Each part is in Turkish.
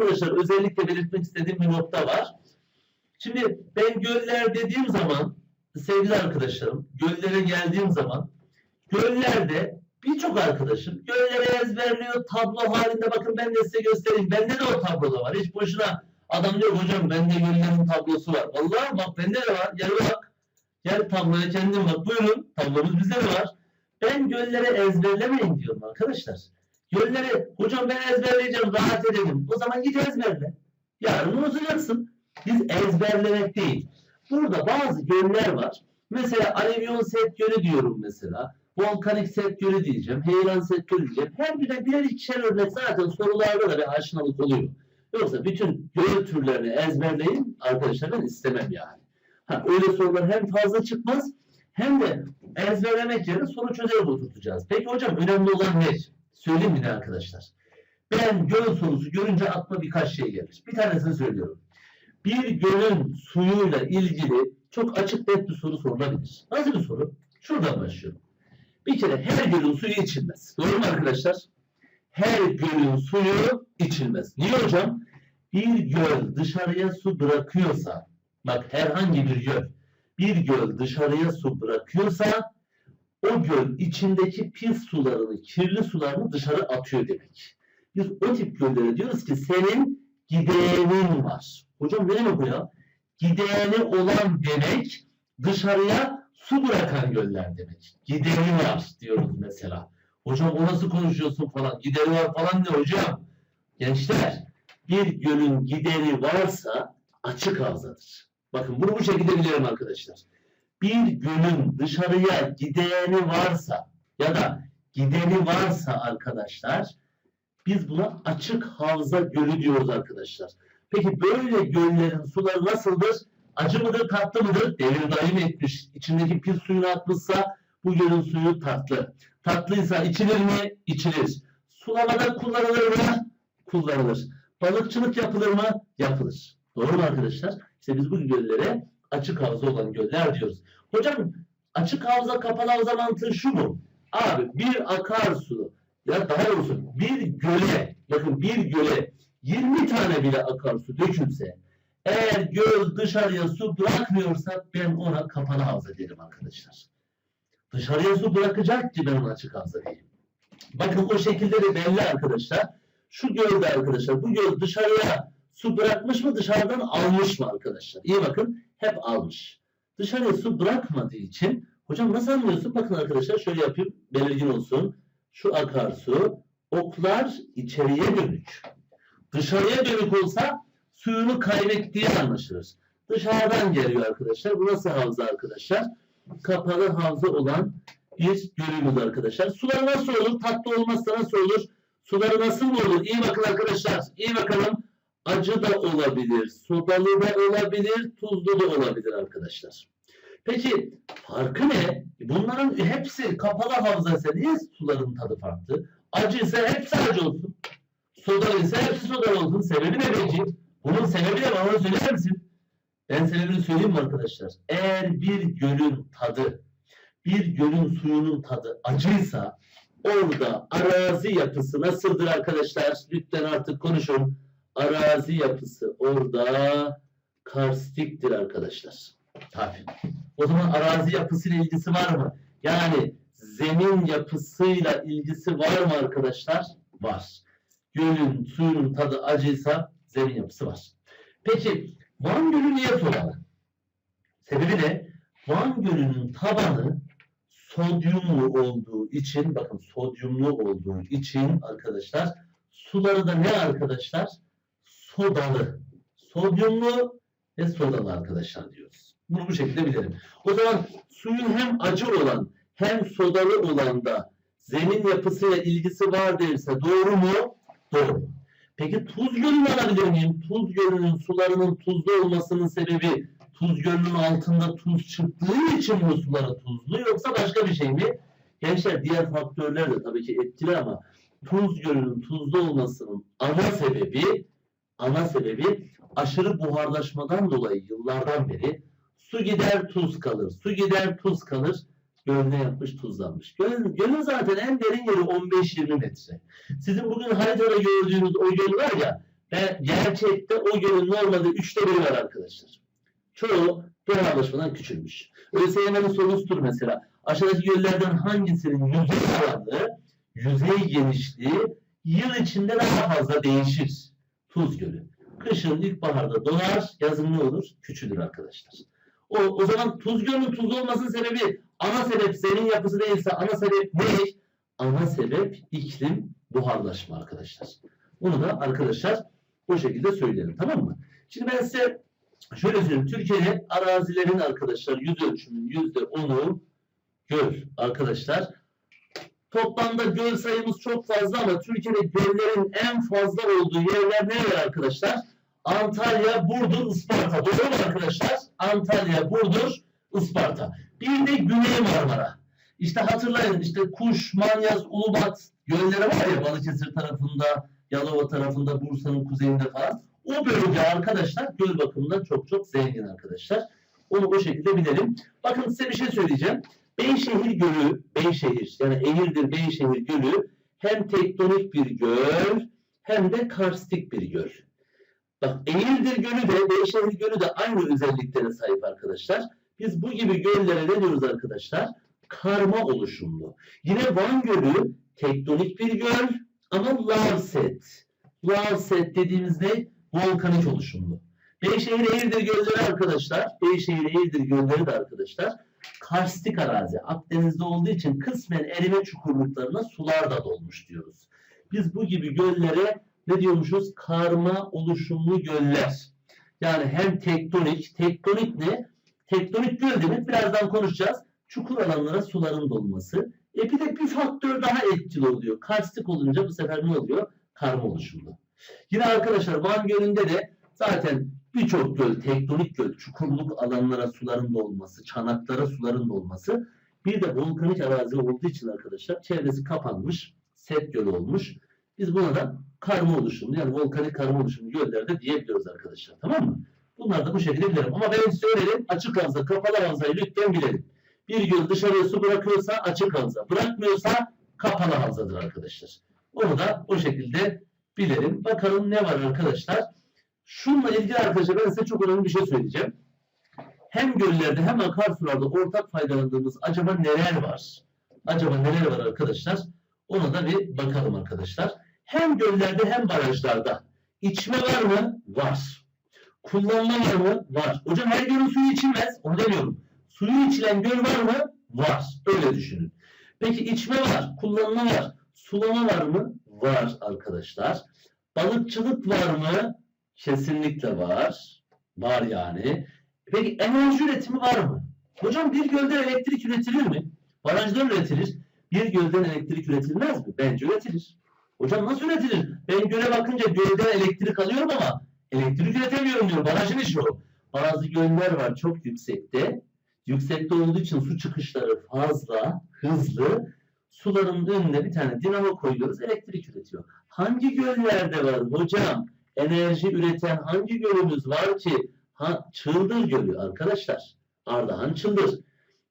Arkadaşlar özellikle belirtmek istediğim bir nokta var. Şimdi ben göller dediğim zaman sevgili arkadaşlarım göllere geldiğim zaman göllerde birçok arkadaşım gölleri ezberliyor tablo halinde bakın ben de size göstereyim. Bende de o tabloda var. Hiç boşuna adam diyor hocam bende göllerin tablosu var. Vallahi bak bende de var. Gel bak. Gel tabloya kendin bak. Buyurun. Tablomuz bizde de var. Ben gölleri ezberlemeyin diyorum arkadaşlar. Gölleri hocam ben ezberleyeceğim rahat edelim. O zaman git ezberle. Yarın unutacaksın. Biz ezberlemek değil. Burada bazı göller var. Mesela Alevyon Set Gölü diyorum mesela. Volkanik Set Gölü diyeceğim. Heyran Set Gölü diyeceğim. Her birine birer ikişer örnek zaten sorularda da bir aşinalık oluyor. Yoksa bütün göl türlerini ezberleyin arkadaşlar ben istemem yani. Ha, öyle sorular hem fazla çıkmaz hem de ezberlemek yerine soru çözerek oturtacağız. Peki hocam önemli olan ne? Söyleyeyim yine arkadaşlar. Ben göl sorusu görünce aklıma birkaç şey gelir. Bir tanesini söylüyorum. Bir gölün suyuyla ilgili çok açık net bir soru sorulabilir. Nasıl bir soru? Şuradan başlıyorum. Bir kere her gölün suyu içilmez. Doğru mu arkadaşlar? Her gölün suyu içilmez. Niye hocam? Bir göl dışarıya su bırakıyorsa, bak herhangi bir göl, bir göl dışarıya su bırakıyorsa o göl içindeki pis sularını, kirli sularını dışarı atıyor demek. Biz o tip göllere diyoruz ki senin gidenin var. Hocam ne demek bu ya? Gideni olan demek dışarıya su bırakan göller demek. Gideni var diyoruz mesela. Hocam o nasıl konuşuyorsun falan. Gideri var falan ne hocam? Gençler bir gölün gideri varsa açık havzadır. Bakın bunu bu şekilde bilirim arkadaşlar bir gölün dışarıya gideni varsa ya da gideni varsa arkadaşlar biz buna açık havza gölü diyoruz arkadaşlar. Peki böyle göllerin suları nasıldır? Acı mıdır, tatlı mıdır? Devir daim etmiş. İçindeki pis suyunu atmışsa bu gölün suyu tatlı. Tatlıysa içilir mi? İçilir. Sulamada kullanılır mı? Kullanılır. Balıkçılık yapılır mı? Yapılır. Doğru mu arkadaşlar? İşte biz bu göllere açık havza olan göller diyoruz. Hocam açık havza kapalı havza mantığı şu mu? Abi bir akarsu ya daha doğrusu bir göle bakın bir göle 20 tane bile akarsu dökülse eğer göl dışarıya su bırakmıyorsa ben ona kapalı havza derim arkadaşlar. Dışarıya su bırakacak ki ben ona açık havza diyeyim. Bakın o şekilde de belli arkadaşlar. Şu gölde arkadaşlar bu göl dışarıya su bırakmış mı dışarıdan almış mı arkadaşlar? İyi bakın hep almış. Dışarıya su bırakmadığı için hocam nasıl anlıyorsun? Bakın arkadaşlar şöyle yapayım belirgin olsun. Şu akarsu oklar içeriye dönük. Dışarıya dönük olsa suyunu kaybettiği anlaşılır. Dışarıdan geliyor arkadaşlar. Bu nasıl havza arkadaşlar? Kapalı havza olan bir gölümüz arkadaşlar. Suları nasıl olur? Tatlı olmazsa nasıl olur? Suları nasıl olur? İyi bakın arkadaşlar. İyi bakalım acı da olabilir, sodalı da olabilir, tuzlu da olabilir arkadaşlar. Peki farkı ne? Bunların hepsi kapalı havza ise niye suların tadı farklı? Acı ise hepsi acı olsun. Sodalı ise hepsi sodalı olsun. Sebebi ne peki? Bunun sebebi ne? Bana söyler misin? Ben sebebini söyleyeyim mi arkadaşlar? Eğer bir gölün tadı, bir gölün suyunun tadı acıysa orada arazi yapısı nasıldır arkadaşlar? Lütfen artık konuşun arazi yapısı orada karstiktir arkadaşlar. Tabii. O zaman arazi yapısıyla ilgisi var mı? Yani zemin yapısıyla ilgisi var mı arkadaşlar? Var. Gölün suyunun tadı acıysa zemin yapısı var. Peki Van Gölü niye sodalı? Sebebi ne? Van Gölü'nün tabanı sodyumlu olduğu için bakın sodyumlu olduğu için arkadaşlar suları da ne arkadaşlar? Sodalı. Sodyumlu ve sodalı arkadaşlar diyoruz. Bunu bu şekilde bilelim. O zaman suyun hem acı olan hem sodalı olan da zemin yapısıyla ilgisi var derse doğru mu? Doğru. Peki tuz gölünü alabilir miyim? Tuz gölünün sularının tuzlu olmasının sebebi tuz gölünün altında tuz çıktığı için bu suları tuzlu yoksa başka bir şey mi? Gençler diğer faktörler de tabii ki etkili ama tuz gölünün tuzlu olmasının ana sebebi ana sebebi aşırı buharlaşmadan dolayı yıllardan beri su gider tuz kalır. Su gider tuz kalır. Göl ne yapmış tuzlanmış. Gölün, gölün zaten en derin yeri 15-20 metre. Sizin bugün haritada gördüğünüz o göl var ya ve gerçekte o gölün normalde üçte biri var arkadaşlar. Çoğu buharlaşmadan küçülmüş. ÖSYM'nin sorusudur mesela. Aşağıdaki göllerden hangisinin yüzey alanı, yüzey genişliği yıl içinde daha fazla değişir? Tuz Gölü. Kışın ilkbaharda donar, yazın ne olur? Küçülür arkadaşlar. O, o zaman Tuz Gölü'nün tuz olmasının sebebi ana sebep zemin yapısı değilse ana sebep ne? Ana sebep iklim buharlaşma arkadaşlar. Bunu da arkadaşlar bu şekilde söyleyelim tamam mı? Şimdi ben size şöyle söyleyeyim. Türkiye'de arazilerin arkadaşlar yüz ölçümünün yüzde onu göl arkadaşlar. Toplamda göl sayımız çok fazla ama Türkiye'de göllerin en fazla olduğu yerler nereler arkadaşlar? Antalya, Burdur, Isparta. Doğru mu arkadaşlar? Antalya, Burdur, Isparta. Bir de Güney Marmara. İşte hatırlayın işte Kuş, Manyas, Ulubat gölleri var ya Balıkesir tarafında, Yalova tarafında, Bursa'nın kuzeyinde falan. O bölge arkadaşlar göl bakımından çok çok zengin arkadaşlar. Onu bu şekilde bilelim. Bakın size bir şey söyleyeceğim. Beyşehir Gölü, Beyşehir yani Eğirdir Beyşehir Gölü hem tektonik bir göl hem de karstik bir göl. Bak Eğirdir Gölü de Beyşehir Gölü de aynı özelliklere sahip arkadaşlar. Biz bu gibi göllere ne diyoruz arkadaşlar? Karma oluşumlu. Yine Van Gölü tektonik bir göl ama lavset. Lavset dediğimizde volkanik oluşumlu. Beyşehir Eğirdir gölleri arkadaşlar, Beyşehir Eğirdir gölleri de arkadaşlar karstik arazi. Akdeniz'de olduğu için kısmen erime çukurluklarına sular da dolmuş diyoruz. Biz bu gibi göllere ne diyormuşuz? Karma oluşumlu göller. Yani hem tektonik, tektonik ne? Tektonik göl demek birazdan konuşacağız. Çukur alanlara suların dolması. E bir de bir faktör daha etkili oluyor. Karstik olunca bu sefer ne oluyor? Karma oluşumlu. Yine arkadaşlar Van Gölü'nde de zaten birçok göl, tektonik göl, çukurluk alanlara suların dolması, çanaklara suların dolması. Bir de volkanik arazi olduğu için arkadaşlar çevresi kapanmış, set göl olmuş. Biz buna da karma oluşumlu yani volkanik karma oluşumlu göller de diyebiliyoruz arkadaşlar. Tamam mı? Bunlar da bu şekilde bilelim. Ama ben size açık havza, kapalı havzayı lütfen bilelim. Bir göl dışarıya su bırakıyorsa açık havza, bırakmıyorsa kapalı havzadır arkadaşlar. Onu da o şekilde bilelim. Bakalım ne var arkadaşlar. Şununla ilgili arkadaşlar ben size çok önemli bir şey söyleyeceğim. Hem göllerde hem akarsularda ortak faydalandığımız acaba neler var? Acaba neler var arkadaşlar? Ona da bir bakalım arkadaşlar. Hem göllerde hem barajlarda. İçme var mı? Var. Kullanma var mı? Var. Hocam her gölün suyu içilmez. Onu demiyorum. Suyu içilen göl var mı? Var. Öyle düşünün. Peki içme var, kullanma var, sulama var mı? Var arkadaşlar. Balıkçılık var mı? Kesinlikle var. Var yani. Peki enerji üretimi var mı? Hocam bir gölden elektrik üretilir mi? Barajdan üretilir. Bir gölden elektrik üretilmez mi? Bence üretilir. Hocam nasıl üretilir? Ben göle bakınca gölden elektrik alıyorum ama elektrik üretemiyorum diyor. Barajın işi o. Bazı göller var çok yüksekte. Yüksekte olduğu için su çıkışları fazla, hızlı. Suların önüne bir tane dinamo koyuyoruz, elektrik üretiyor. Hangi göllerde var hocam? Enerji üreten hangi gölümüz var ki? Ha, Çıldır Gölü arkadaşlar. Ardahan Çıldır.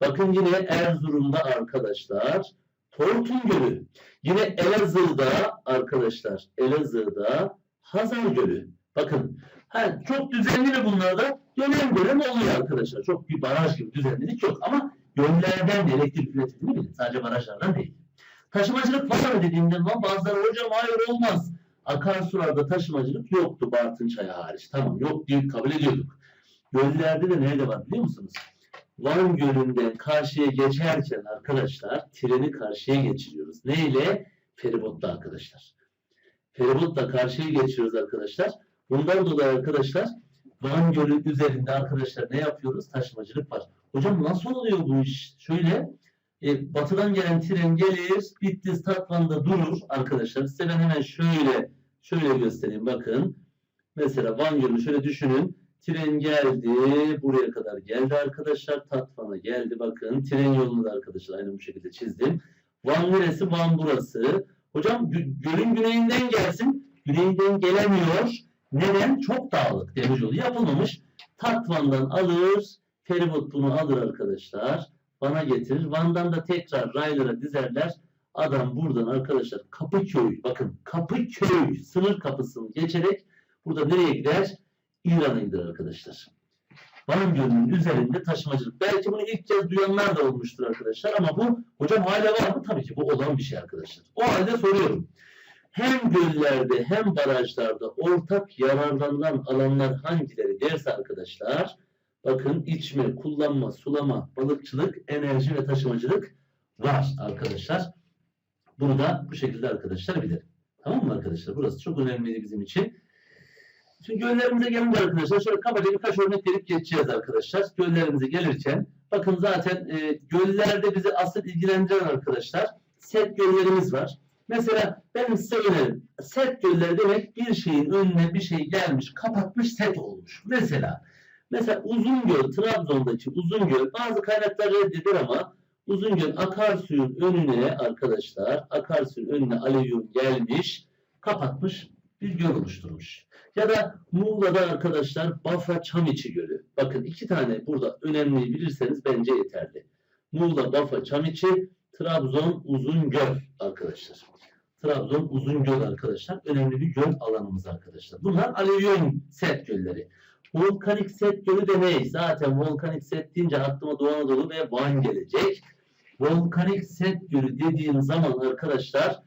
Bakın yine Erzurum'da arkadaşlar Tortun Gölü. Yine Elazığ'da arkadaşlar Elazığ'da Hazar Gölü. Bakın ha, çok düzenli mi bunlar da? Dönem dönem oluyor arkadaşlar. Çok bir baraj gibi düzenlilik yok ama göllerden de elektrik üretildiğini bilin. Sadece barajlardan değil. Taşımacılık var mı dediğimde bazıları hocam hayır olmaz. Akarsularda taşımacılık yoktu Bartın Çayı hariç. Tamam yok diye kabul ediyorduk. Göllerde de nerede var biliyor musunuz? Van Gölü'nden karşıya geçerken arkadaşlar treni karşıya geçiriyoruz. Neyle? Feribotla arkadaşlar. Feribotla karşıya geçiyoruz arkadaşlar. Bundan dolayı arkadaşlar Van Gölü üzerinde arkadaşlar ne yapıyoruz? Taşımacılık var. Hocam nasıl oluyor bu iş? Şöyle e, batıdan gelen tren gelir, Bitlis Tatvan'da durur arkadaşlar. Size ben hemen şöyle şöyle göstereyim bakın. Mesela Van Gölü şöyle düşünün. Tren geldi, buraya kadar geldi arkadaşlar. Tatvan'a geldi bakın. Tren yolunu da arkadaşlar aynı bu şekilde çizdim. Van neresi? Van burası. Hocam gö- gölün güneyinden gelsin. Güneyinden gelemiyor. Neden? Çok dağlık demir yolu yapılmamış. Tatvan'dan alır, feribot bunu alır arkadaşlar. Van'a getirir. Van'dan da tekrar raylara dizerler. Adam buradan arkadaşlar Kapıköy, bakın Kapıköy sınır kapısını geçerek Burada nereye gider? İran'a gider arkadaşlar. Van Gölü'nün üzerinde taşımacılık. Belki bunu ilk kez duyanlar da olmuştur arkadaşlar ama bu hocam hala var mı? Tabii ki bu olan bir şey arkadaşlar. O halde soruyorum. Hem göllerde hem barajlarda ortak yararlanılan alanlar hangileri derse arkadaşlar bakın içme, kullanma, sulama, balıkçılık, enerji ve taşımacılık var arkadaşlar. Bunu da bu şekilde arkadaşlar bilelim. Tamam mı arkadaşlar? Burası çok önemliydi bizim için. Şimdi göllerimize gelince arkadaşlar şöyle kabaca birkaç örnek verip geçeceğiz arkadaşlar. Göllerimize gelirken bakın zaten e, göllerde bizi asıl ilgilendiren arkadaşlar set göllerimiz var. Mesela benim size önerim. Set gölleri demek bir şeyin önüne bir şey gelmiş, kapatmış set olmuş. Mesela mesela Uzungöl, Trabzon'daki Uzungöl bazı kaynaklar reddeder ama Uzungöl akarsuyun önüne arkadaşlar, akarsuyun önüne alüvyum gelmiş, kapatmış bir göl oluşturmuş. Ya da Muğla'da arkadaşlar Bafra Çamiçi Gölü. Bakın iki tane burada önemli bilirseniz bence yeterli. Muğla Bafra Çamiçi, Trabzon Uzungöl arkadaşlar. Trabzon Uzungöl arkadaşlar. Önemli bir göl alanımız arkadaşlar. Bunlar alüvyum set gölleri. Volkanik set gölü de ne? Zaten volkanik set deyince aklıma Doğu Anadolu ve Van gelecek. Volkanik set gölü dediğim zaman arkadaşlar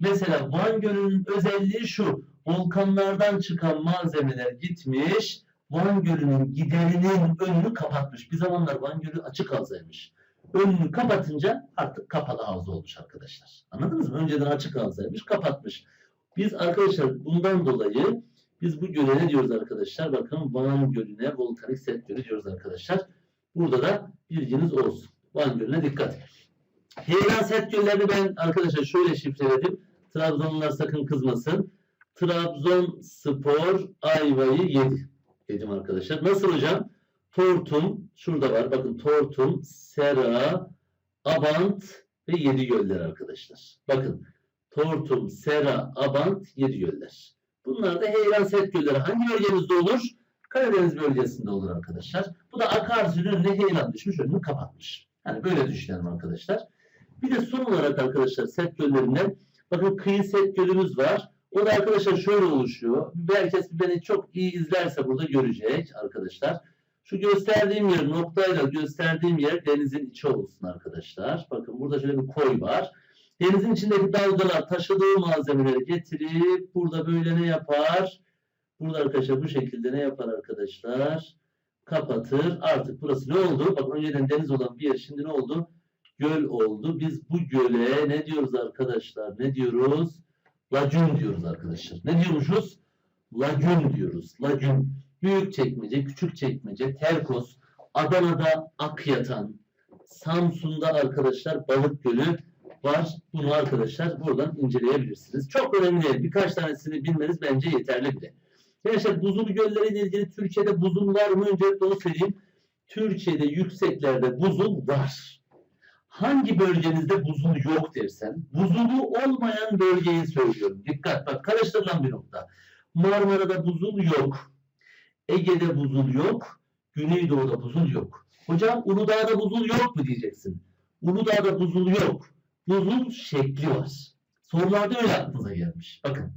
mesela Van Gölü'nün özelliği şu. Volkanlardan çıkan malzemeler gitmiş. Van Gölü'nün giderinin önünü kapatmış. Bir zamanlar Van Gölü açık havzaymış. Önünü kapatınca artık kapalı havza olmuş arkadaşlar. Anladınız mı? Önceden açık havzaymış, kapatmış. Biz arkadaşlar bundan dolayı biz bu göle ne diyoruz arkadaşlar? Bakın Van Gölü'ne volkanik set gölü diyoruz arkadaşlar. Burada da bilginiz olsun. Van Gölü'ne dikkat. Heyelan set göllerini ben arkadaşlar şöyle şifreledim. Trabzonlular sakın kızmasın. Trabzon Spor Ayva'yı yedi. Dedim arkadaşlar. Nasıl hocam? Tortum, şurada var. Bakın Tortum, Sera, Abant ve Yedi Göller arkadaşlar. Bakın Tortum, Sera, Abant, Yedi Göller. Bunlar da Heyran Set Gölleri. Hangi bölgemizde olur? Karadeniz bölgesinde olur arkadaşlar. Bu da akarsuyun önüne heyelan düşmüş, önünü kapatmış. Yani böyle düşünelim arkadaşlar. Bir de son olarak arkadaşlar set göllerinden bakın kıyı set gölümüz var. O da arkadaşlar şöyle oluşuyor. Herkes beni çok iyi izlerse burada görecek arkadaşlar. Şu gösterdiğim yer noktayla gösterdiğim yer denizin içi olsun arkadaşlar. Bakın burada şöyle bir koy var. Denizin içindeki dalgalar taşıdığı malzemeleri getirip burada böyle ne yapar? Burada arkadaşlar bu şekilde ne yapar arkadaşlar? Kapatır. Artık burası ne oldu? Bak önceden deniz olan bir yer şimdi ne oldu? Göl oldu. Biz bu göle ne diyoruz arkadaşlar? Ne diyoruz? Lagün diyoruz arkadaşlar. Ne diyormuşuz? Lagün diyoruz. Lagün. Büyük çekmece, küçük çekmece, Terkos, Adana'da Akyatan, Samsun'da arkadaşlar Balık Gölü var. Bunu arkadaşlar buradan inceleyebilirsiniz. Çok önemli değil. Birkaç tanesini bilmeniz bence yeterli bile. Arkadaşlar buzul gölleriyle ilgili Türkiye'de buzul var mı? Öncelikle onu söyleyeyim. Türkiye'de yükseklerde buzul var. Hangi bölgenizde buzul yok dersen, buzulu olmayan bölgeyi söylüyorum. Dikkat bak karıştırılan bir nokta. Marmara'da buzul yok. Ege'de buzul yok. Güneydoğu'da buzul yok. Hocam Uludağ'da buzul yok mu diyeceksin. Uludağ'da buzul yok. Buzul şekli var. Sorularda öyle aklınıza gelmiş. Bakın.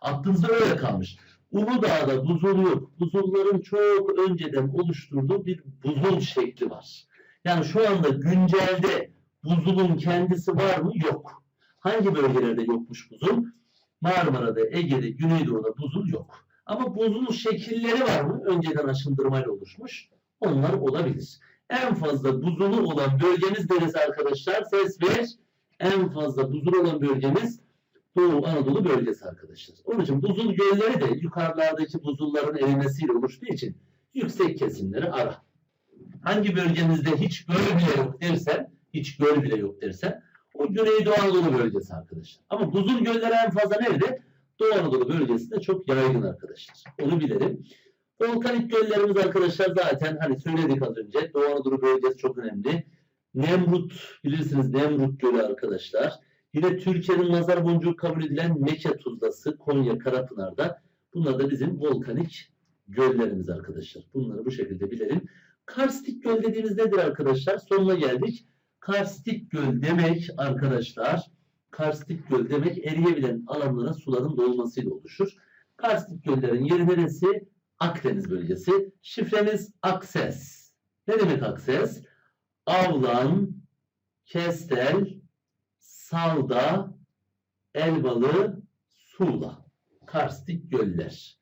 Aklınızda öyle kalmış. Uludağ'da buzul yok. Buzulların çok önceden oluşturduğu bir buzul şekli var. Yani şu anda güncelde buzulun kendisi var mı? Yok. Hangi bölgelerde yokmuş buzul? Marmara'da, Ege'de, Güneydoğu'da buzul yok. Ama buzul şekilleri var mı? Önceden aşındırmayla oluşmuş. Onlar olabilir. En fazla buzulu olan bölgemiz neresi arkadaşlar? Ses ver. En fazla buzul olan bölgemiz Doğu Anadolu bölgesi arkadaşlar. Onun için buzul gölleri de yukarılardaki buzulların erimesiyle oluştuğu için yüksek kesimleri ara. Hangi bölgemizde hiç göl bile yok dersen, hiç göl bile yok dersen, o Güneydoğu Anadolu bölgesi arkadaşlar. Ama buzul gölleri en fazla nerede? Doğu Anadolu bölgesinde çok yaygın arkadaşlar. Onu bilelim. Volkanik göllerimiz arkadaşlar zaten hani söyledik az önce. Doğu Anadolu bölgesi çok önemli. Nemrut bilirsiniz Nemrut Gölü arkadaşlar. Yine Türkiye'nin nazar boncuğu kabul edilen Meke Tuzlası, Konya, Karapınar'da. Bunlar da bizim volkanik göllerimiz arkadaşlar. Bunları bu şekilde bilelim. Karstik göl dediğimiz nedir arkadaşlar? Sonuna geldik. Karstik göl demek arkadaşlar, karstik göl demek eriyebilen alanlara suların dolmasıyla oluşur. Karstik göllerin yeri neresi? Akdeniz bölgesi. Şifremiz Akses. Ne demek Akses? Avlan, Kestel, Salda, Elbalı, Sula. Karstik göller.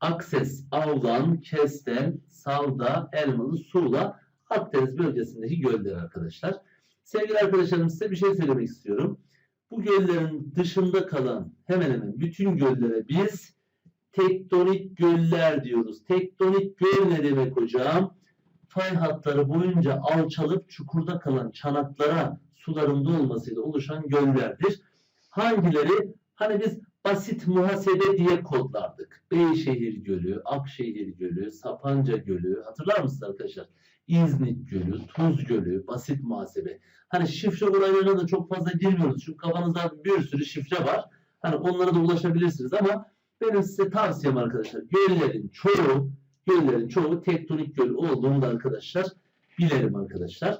Akses, Avlan, Kestel, Salda, Elmalı, Sula Akdeniz bölgesindeki göller arkadaşlar. Sevgili arkadaşlarım size bir şey söylemek istiyorum. Bu göllerin dışında kalan hemen hemen bütün göllere biz tektonik göller diyoruz. Tektonik göl ne demek hocam? Fay hatları boyunca alçalıp çukurda kalan çanaklara suların dolmasıyla oluşan göllerdir. Hangileri? Hani biz basit muhasebe diye kodlardık. Beyşehir Gölü, Akşehir Gölü, Sapanca Gölü. Hatırlar mısınız arkadaşlar? İznik Gölü, Tuz Gölü, basit muhasebe. Hani şifre olaylarına da çok fazla girmiyoruz. Çünkü kafanızda bir sürü şifre var. Hani onlara da ulaşabilirsiniz ama benim size tavsiyem arkadaşlar göllerin çoğu göllerin çoğu tektonik göl olduğunu da arkadaşlar bilelim arkadaşlar.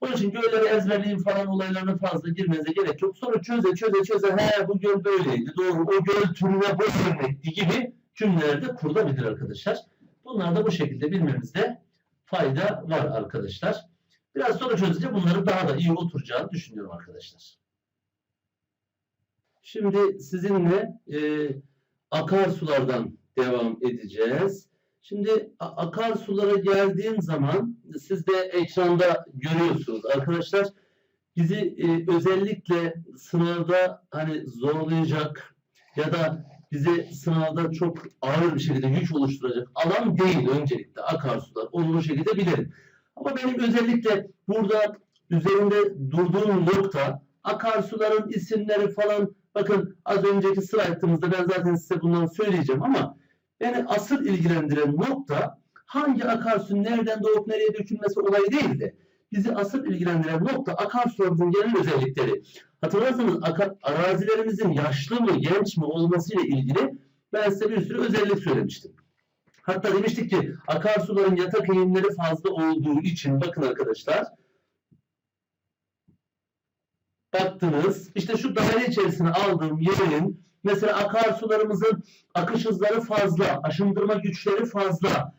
Onun için gölleri ezberleyin falan olaylarına fazla girmenize gerek yok. Sonra çöze çöze çöze he bu göl böyleydi doğru o göl türüne bu gibi cümleler de kurulabilir arkadaşlar. Bunlar da bu şekilde bilmemizde fayda var arkadaşlar. Biraz sonra çözünce bunların daha da iyi oturacağını düşünüyorum arkadaşlar. Şimdi sizinle e, akarsulardan devam edeceğiz. Şimdi a- akarsulara geldiğim zaman siz de ekranda görüyorsunuz arkadaşlar. Bizi e, özellikle sınavda hani zorlayacak ya da bize sınavda çok ağır bir şekilde yük oluşturacak alan değil öncelikle akarsular. Onu bu şekilde bilelim. Ama benim özellikle burada üzerinde durduğum nokta akarsuların isimleri falan bakın az önceki slaytımızda ben zaten size bundan söyleyeceğim ama beni asıl ilgilendiren nokta hangi akarsu nereden doğup nereye dökülmesi olayı değil de bizi asıl ilgilendiren nokta akarsularımızın genel özellikleri. Hatırlarsanız arazilerimizin yaşlı mı genç mi olmasıyla ilgili ben size bir sürü özellik söylemiştim. Hatta demiştik ki akarsuların yatak eğimleri fazla olduğu için bakın arkadaşlar baktınız işte şu daire içerisine aldığım yerin mesela akarsularımızın akış hızları fazla, aşındırma güçleri fazla.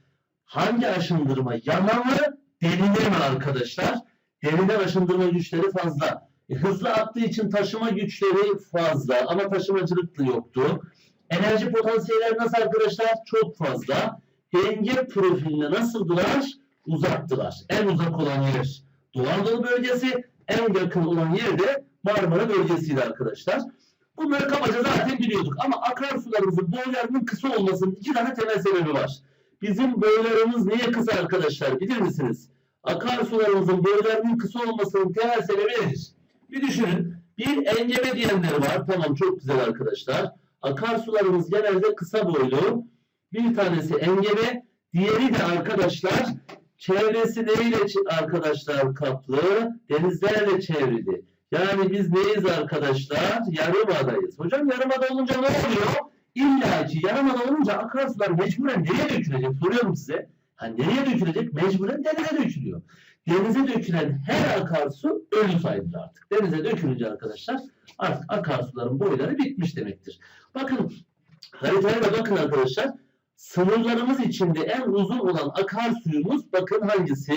Hangi aşındırma? Yana mı? Derine mi arkadaşlar? Derine aşındırma güçleri fazla. E, hızlı aktığı için taşıma güçleri fazla ama taşımacılıklı yoktu. Enerji potansiyelleri nasıl arkadaşlar? Çok fazla. Denge profiline nasıldılar? Uzaktılar. En uzak olan yer Doğu Anadolu bölgesi, en yakın olan yer de Marmara bölgesiydi arkadaşlar. Bunları kabaca zaten biliyorduk ama akarsularımızın boylarının kısa olmasının iki tane temel sebebi var. Bizim boylarımız niye kısa arkadaşlar bilir misiniz? Akarsularımızın boylarının kısa olmasının temel sebebi nedir? Bir düşünün. Bir engebe diyenler var. Tamam çok güzel arkadaşlar. Akarsularımız genelde kısa boylu. Bir tanesi engebe. Diğeri de arkadaşlar çevresi neyle arkadaşlar kaplı? Denizlerle çevrili. Yani biz neyiz arkadaşlar? Yarımadayız. Hocam yarımada olunca ne oluyor? İlla ki yarımada olunca akarsular mecburen nereye dökülecek? Soruyorum size. Ha, nereye dökülecek? Mecburen denize dökülüyor. Denize dökülen her akarsu ölü sayılır artık. Denize dökülünce arkadaşlar artık akarsuların boyları bitmiş demektir. Bakın haritaya da bakın arkadaşlar. Sınırlarımız içinde en uzun olan akarsuyumuz bakın hangisi?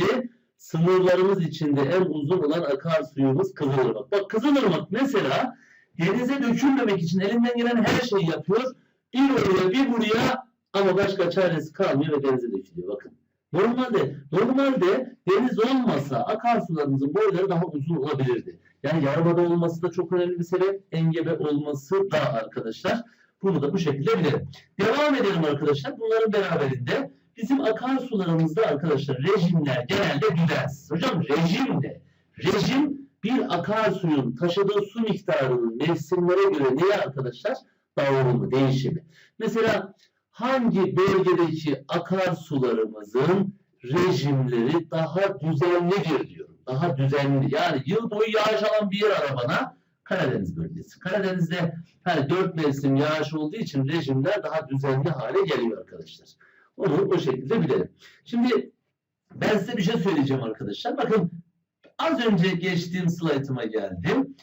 Sınırlarımız içinde en uzun olan akarsuyumuz Kızılırmak. Bak Kızılırmak mesela denize dökülmemek için elinden gelen her şeyi yapıyor. Bir oraya bir buraya ama başka çaresi kalmıyor ve denize dökülüyor. Bakın. Normalde normalde deniz olmasa akarsularımızın boyları daha uzun olabilirdi. Yani yarımada olması da çok önemli bir sebep. Engebe olması da arkadaşlar. Bunu da bu şekilde bilelim. Devam edelim arkadaşlar. Bunların beraberinde bizim akarsularımızda arkadaşlar rejimler genelde düzensiz. Hocam rejim ne? Rejim bir akarsuyun taşıdığı su miktarının mevsimlere göre neye arkadaşlar? Dağılımı, değişimi. Mesela hangi bölgedeki akarsularımızın rejimleri daha düzenlidir diyorum. Daha düzenli. Yani yıl boyu yağış alan bir yer arabana Karadeniz bölgesi. Karadeniz'de hani dört mevsim yağış olduğu için rejimler daha düzenli hale geliyor arkadaşlar. Onu o şekilde bilelim. Şimdi ben size bir şey söyleyeceğim arkadaşlar. Bakın az önce geçtiğim slaytıma geldim.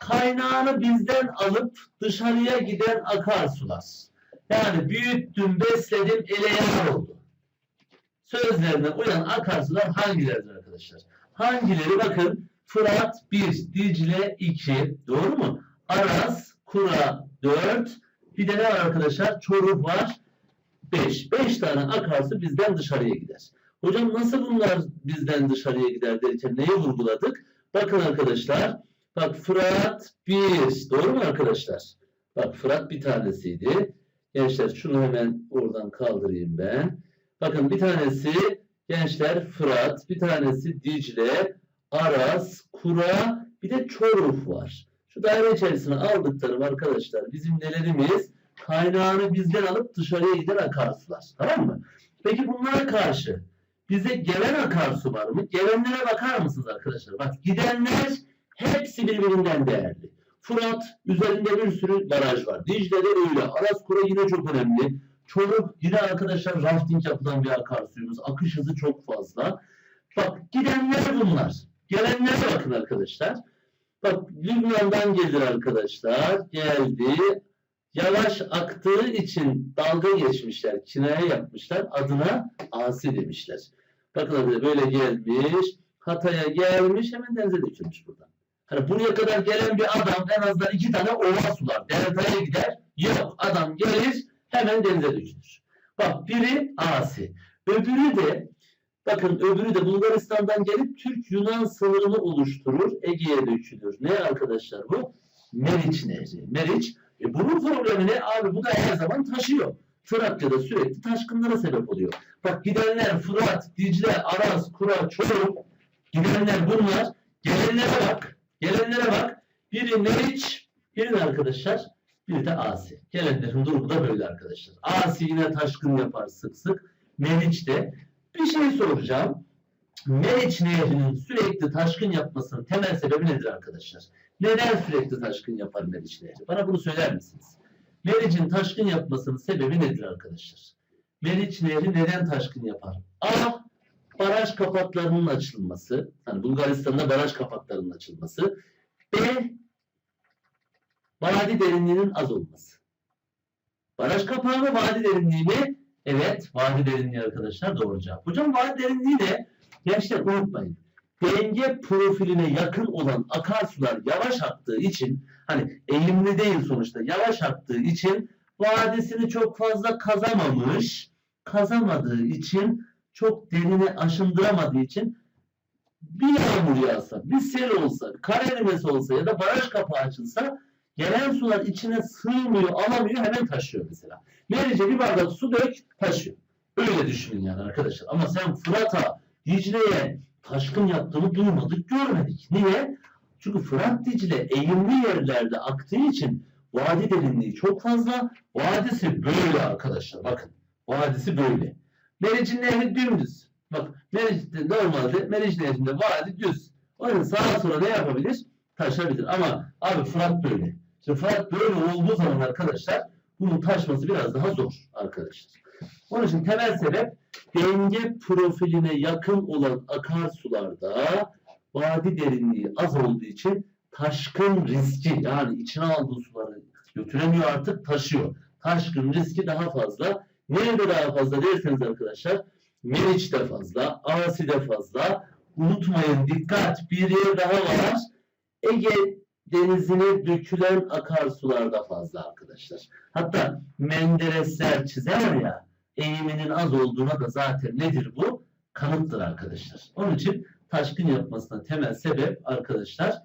Kaynağını bizden alıp dışarıya giden akarsular. Yani büyüttüm, besledim, eleyar oldu. Sözlerine uyan akarsular hangileridir arkadaşlar? Hangileri bakın Fırat 1, Dicle 2, doğru mu? Aras, Kura 4, bir de ne var arkadaşlar? Çoruh var 5. 5 tane akarsu bizden dışarıya gider. Hocam nasıl bunlar bizden dışarıya gider derken neyi vurguladık? Bakın arkadaşlar. Bak Fırat 1. Doğru mu arkadaşlar? Bak Fırat bir tanesiydi. Gençler şunu hemen oradan kaldırayım ben. Bakın bir tanesi gençler Fırat, bir tanesi Dicle, Aras, Kura, bir de Çoruh var. Şu daire içerisine aldıklarım arkadaşlar bizim nelerimiz? Kaynağını bizden alıp dışarıya giden akarsular. Tamam mı? Peki bunlara karşı bize gelen akarsu var mı? Gelenlere bakar mısınız arkadaşlar? Bak gidenler hepsi birbirinden değerli. Fırat üzerinde bir sürü baraj var. Dicle'de öyle. Aras Kura yine çok önemli. Çoruk yine arkadaşlar rafting yapılan bir akarsuyumuz. Akış hızı çok fazla. Bak gidenler bunlar. Gelenlere bakın arkadaşlar. Bak Lübnan'dan gelir arkadaşlar. Geldi. Yavaş aktığı için dalga geçmişler. Kinaye yapmışlar. Adına Asi demişler. Bakın böyle gelmiş. Hatay'a gelmiş. Hemen denize dökülmüş buradan. Hani buraya kadar gelen bir adam en azından iki tane ova sular. Delta'ya gider. Yok. Adam gelir hemen denize dökülür. Bak biri Asi. Öbürü de bakın öbürü de Bulgaristan'dan gelip Türk-Yunan sınırını oluşturur. Ege'ye dökülür. Ne arkadaşlar bu? Meriç Nehri. Meriç. E bunun problemi ne? Abi bu da her zaman taşıyor. Trakya'da sürekli taşkınlara sebep oluyor. Bak gidenler Fırat, Dicle, Aras, Kura, Çoruh gidenler bunlar. Gelenlere bak. Gelenlere bak. Biri Meriç, biri de arkadaşlar bir de Asi. Gelenlerin durumu da böyle arkadaşlar. Asi yine taşkın yapar sık sık. Meriç de. Bir şey soracağım. Meriç Nehri'nin sürekli taşkın yapmasının temel sebebi nedir arkadaşlar? Neden sürekli taşkın yapar Meriç Nehri? Bana bunu söyler misiniz? Meriç'in taşkın yapmasının sebebi nedir arkadaşlar? Meriç Nehri neden taşkın yapar? A. Baraj kapaklarının açılması. Hani Bulgaristan'da baraj kapaklarının açılması. B. Vadi derinliğinin az olması. Baraj kapağı mı vadi derinliği mi? Evet, vadi derinliği arkadaşlar doğru cevap. Hocam vadi derinliği ne? Gençler unutmayın. Denge profiline yakın olan akarsular yavaş aktığı için hani eğimli değil sonuçta yavaş aktığı için vadisini çok fazla kazamamış. Kazamadığı için çok derine aşındıramadığı için bir yağmur yağsa, bir sel olsa, kar erimesi olsa ya da baraj kapağı açılsa gelen sular içine sığmıyor, alamıyor, hemen taşıyor mesela. Meriç'e bir bardak su dök, taşıyor. Öyle düşünün yani arkadaşlar. Ama sen Fırat'a, Dicle'ye taşkın yaptığını duymadık, görmedik. Niye? Çünkü Fırat Dicle eğimli yerlerde aktığı için vadi derinliği çok fazla. Vadisi böyle arkadaşlar. Bakın. Vadisi böyle. Meriç'in nehri dümdüz. Bak Meriç'te normalde Meriç nehrinde vadi düz. O yüzden sağa sola ne yapabilir? Taşabilir. Ama abi Fırat böyle. Şimdi Fırat böyle olduğu zaman arkadaşlar bunun taşması biraz daha zor arkadaşlar. Onun için temel sebep denge profiline yakın olan akarsularda vadi derinliği az olduğu için taşkın riski yani içine aldığı suları götüremiyor artık taşıyor. Taşkın riski daha fazla. Nerede daha fazla derseniz arkadaşlar Meriç'te fazla, Asi'de fazla. Unutmayın dikkat bir yer daha var. Ege denizine dökülen akarsularda fazla arkadaşlar. Hatta Menderesler çizer ya eğiminin az olduğuna da zaten nedir bu? Kanıttır arkadaşlar. Onun için taşkın yapmasına temel sebep arkadaşlar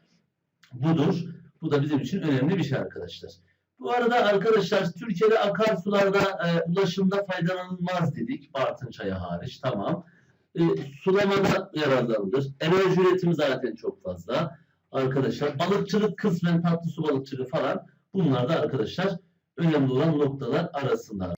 budur. Bu da bizim için önemli bir şey arkadaşlar. Bu arada arkadaşlar Türkiye'de akarsularda e, ulaşımda faydalanılmaz dedik. Bartın çayı hariç tamam. E, sulamada yararlanılır. Enerji üretimi zaten çok fazla. Arkadaşlar balıkçılık kısmen tatlı su balıkçılığı falan bunlar da arkadaşlar önemli olan noktalar arasında.